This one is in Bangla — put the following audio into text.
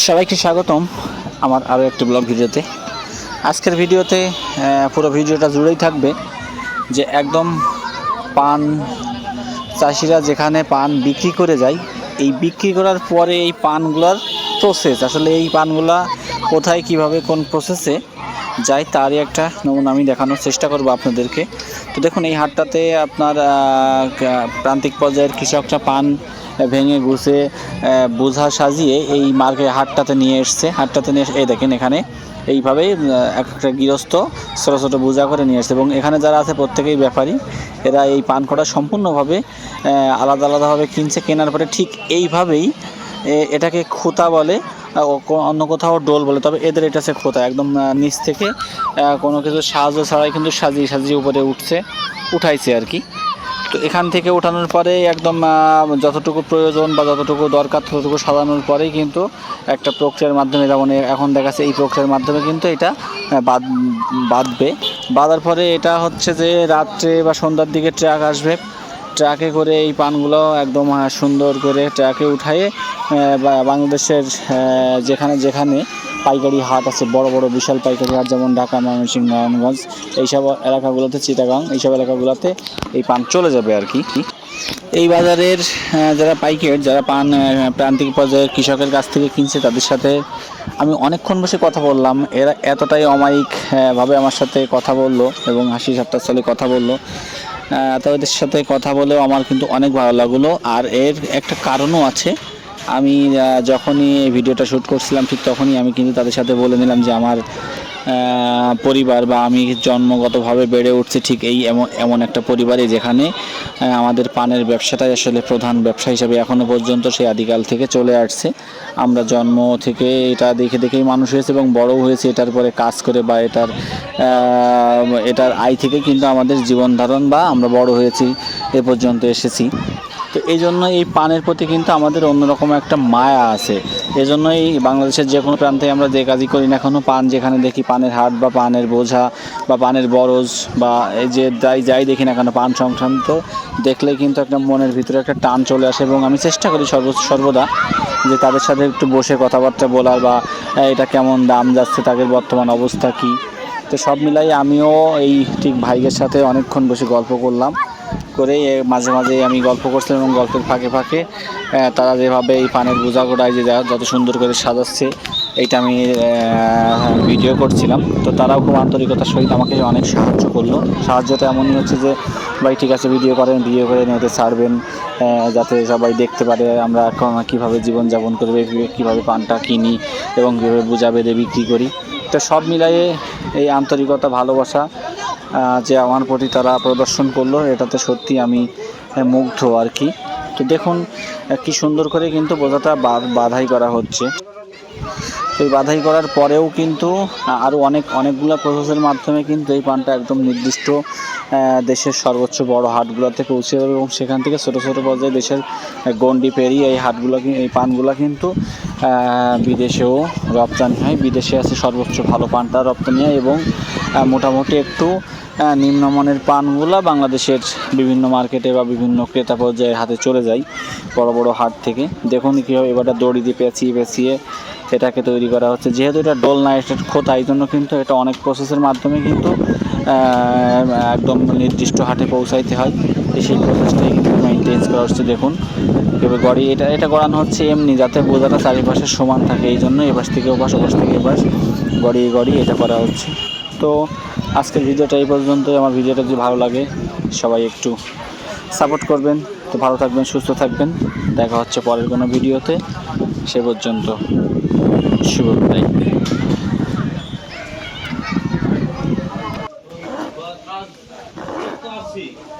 সবাইকে স্বাগতম আমার আরও একটি ব্লগ ভিডিওতে। আজকের ভিডিওতে পুরো ভিডিওটা জুড়েই থাকবে যে একদম পান চাষিরা যেখানে পান বিক্রি করে যায়, এই বিক্রি করার পরে এই পানগুলার প্রসেস আসলে এই পানগুলা কোথায়, কীভাবে, কোন প্রসেসে যায়, তারই একটা নমুনা আমি দেখানোর চেষ্টা করব আপনাদেরকে। তো দেখুন, এই হাটটাতে আপনার প্রান্তিক পর্যায়ের কৃষকরা পান ভেঙে গুছে বোঝা সাজিয়ে এই মার্কে হাটটাতে নিয়ে এসছে। হাটটাতে নিয়ে এই দেখেন এখানে, এইভাবেই এক একটা গৃহস্থ ছোটো ছোটো বোঝা করে নিয়ে এসছে এবং এখানে যারা আছে, প্রত্যেকেই ব্যাপারী, এরা এই পান কটা সম্পূর্ণভাবে আলাদা আলাদাভাবে কিনছে, কেনার পরে ঠিক এইভাবেই এটাকে খোতা বলে অন্য কোথাও ডোল বলে, তবে এদের এটা সে খোতা। একদম নিচ থেকে কোনো কিছু সাহায্য ছাড়াই কিন্তু সাজিয়ে সাজিয়ে উপরে উঠছে, উঠাইছে আর কি। তো এখান থেকে ওঠানোর পরে একদম যতটুকু প্রয়োজন বা যতটুকু দরকার, ততটুকু সাজানোর পরেই কিন্তু একটা প্রক্রিয়ার মাধ্যমে যেমন এখন দেখা যাচ্ছে এই প্রক্রিয়ার মাধ্যমে কিন্তু এটা বাঁধ বাঁধবে। বাঁধার পরে এটা হচ্ছে যে, রাত্রে বা সন্ধ্যার দিকে ট্রাক আসবে। ট্রাকে করে এই পানগুলো একদম সুন্দর করে ট্রাকে উঠায়ে বাংলাদেশের যেখানে যেখানে পাইকারি হাট আছে, বড় বড়, বিশাল পাইকারি হাট যেমন ঢাকা, ময়মনসিংহ, নারায়ণগঞ্জ, এইসব এলাকাগুলোতে, চিটাগাং, এইসব এলাকাগুলোতে এই পান চলে যাবে আর কি। এই বাজারের যারা পাইকার, যারা পান প্রান্তিক পর্যায়ের কৃষকের কাছ থেকে কিনছে, তাদের সাথে আমি অনেকক্ষণ বসে কথা বললাম। এরা এতটাই অমায়িকভাবে আমার সাথে কথা বলল এবং হাসি ঠাট্টার চলে কথা বলল। তো এদের সাথে কথা বলেও আমার কিন্তু অনেক ভালো লাগল। আর এর একটা কারণও আছে। আমি যখনই ভিডিওটা শ্যুট করছিলাম, ঠিক তখনই আমি কিন্তু তাদের সাথে বলে নিলাম যে আমার পরিবার বা আমি জন্মগতভাবে বেড়ে উঠছি ঠিক এই এমন এমন একটা পরিবারে যেখানে আমাদের পানের ব্যবসাটাই আসলে প্রধান ব্যবসা হিসেবে এখনও পর্যন্ত সেই আদিকাল থেকে চলে আসছে। আমরা জন্ম থেকে এটা দেখে দেখেই মানুষ হয়েছে এবং বড় হয়েছে, এটার পরে কাজ করে বা এটার এটার আয় থেকে কিন্তু আমাদের জীবন ধারণ বা আমরা বড় হয়েছি, এ পর্যন্ত এসেছি। তো এই জন্য এই পানের প্রতি কিন্তু আমাদের অন্যরকম একটা মায়া আছে। এই জন্যই বাংলাদেশের যে কোনো প্রান্তে আমরা যে কাজই করি না এখনও পান যেখানে দেখি পানের হাট বা পানের বোঝা বা পানের বরজ বা এই যে যাই যাই দেখি না কেন পান সংক্রান্ত দেখলেই কিন্তু একটা মনের ভিতরে একটা টান চলে আসে এবং আমি চেষ্টা করি সর্ব, সর্বদা যে তাদের সাথে একটু বসে কথাবার্তা বলার বা এটা কেমন দাম যাচ্ছে, তাদের বর্তমান অবস্থা কী? তো সব মিলাই আমিও এই ঠিক ভাইয়ের সাথে অনেকক্ষণ বসে গল্প করলাম। করে মাঝে মাঝে আমি গল্প করছিলাম এবং গল্পের ফাঁকে ফাঁকে তারা যেভাবে এই পানের বোঝা গোটায় যে যত সুন্দর করে সাজাচ্ছে, এইটা আমি ভিডিও করছিলাম। তো তারাও খুব আন্তরিকতার সহিত আমাকে অনেক সাহায্য করল। সাহায্যটা এমনই হচ্ছে যে, ভাই, ঠিক আছে, ভিডিও করেন, ভিডিও করে নেটে ছাড়বেন যাতে সবাই দেখতে পারে আমরা কীভাবে জীবনযাপন করবে, কীভাবে পানটা কিনি এবং কীভাবে বোঝা বেঁধে বিক্রি করি। তো সব মিলাইয়ে এই আন্তরিকতা, ভালোবাসা যে আমার প্রতি তারা প্রদর্শন করল, এটাতে সত্যি আমি মুগ্ধ আর কি। তো দেখুন কি সুন্দর করে কিন্তু বোঝাটা বাধাই করা হচ্ছে। সেই বাধাই করার পরেও কিন্তু আরও অনেক অনেকগুলো প্রসেসের মাধ্যমে কিন্তু এই পানটা একদম নির্দিষ্ট দেশের সর্বোচ্চ বড় হাটগুলোতে পৌঁছে যাবে এবং সেখান থেকে ছোটো ছোটো পর্যায়ে দেশের গন্ডি পেরিয়ে এই হাটগুলো এই পানগুলো কিন্তু বিদেশেও রপ্তানি হয়। বিদেশে আছে সর্বোচ্চ ভালো পানটা রপ্তানি হয় এবং মোটামুটি একটু নিম্নমানের পানগুলা বাংলাদেশের বিভিন্ন মার্কেটে বা বিভিন্ন ক্রেতা পর্যায়ের হাতে চলে যায় বড় বড় হাট থেকে। দেখুন কীভাবে এবারটা দড়ি দিয়ে পেঁচিয়ে পেঁচিয়ে এটাকে তৈরি করা হচ্ছে। যেহেতু এটা ডোল না এটা খোতা, এই জন্য কিন্তু এটা অনেক প্রসেসের মাধ্যমে কিন্তু একদম নির্দিষ্ট হাটে পৌঁছাইতে হয়। সেই প্রসেসটাই কিন্তু মেনটেন্স করা হচ্ছে। দেখুন এবার গড়ি, এটা এটা করানো হচ্ছে এমনি যাতে বোঝাটা চারিপাশে সমান থাকে। এই জন্য এপাশ থেকে ওপাশ ওপাশ থেকে এপাশ গড়িয়ে গড়িয়ে এটা করা হচ্ছে। তো আজকের ভিডিওটা এই পর্যন্তই আমার ভিডিওটা যদি ভালো লাগে সবাই একটু সাপোর্ট করবেন তো ভালো থাকবেন সুস্থ থাকবেন দেখা হচ্ছে পরের কোনো ভিডিওতে সে পর্যন্ত শুভ বিদায় আসছি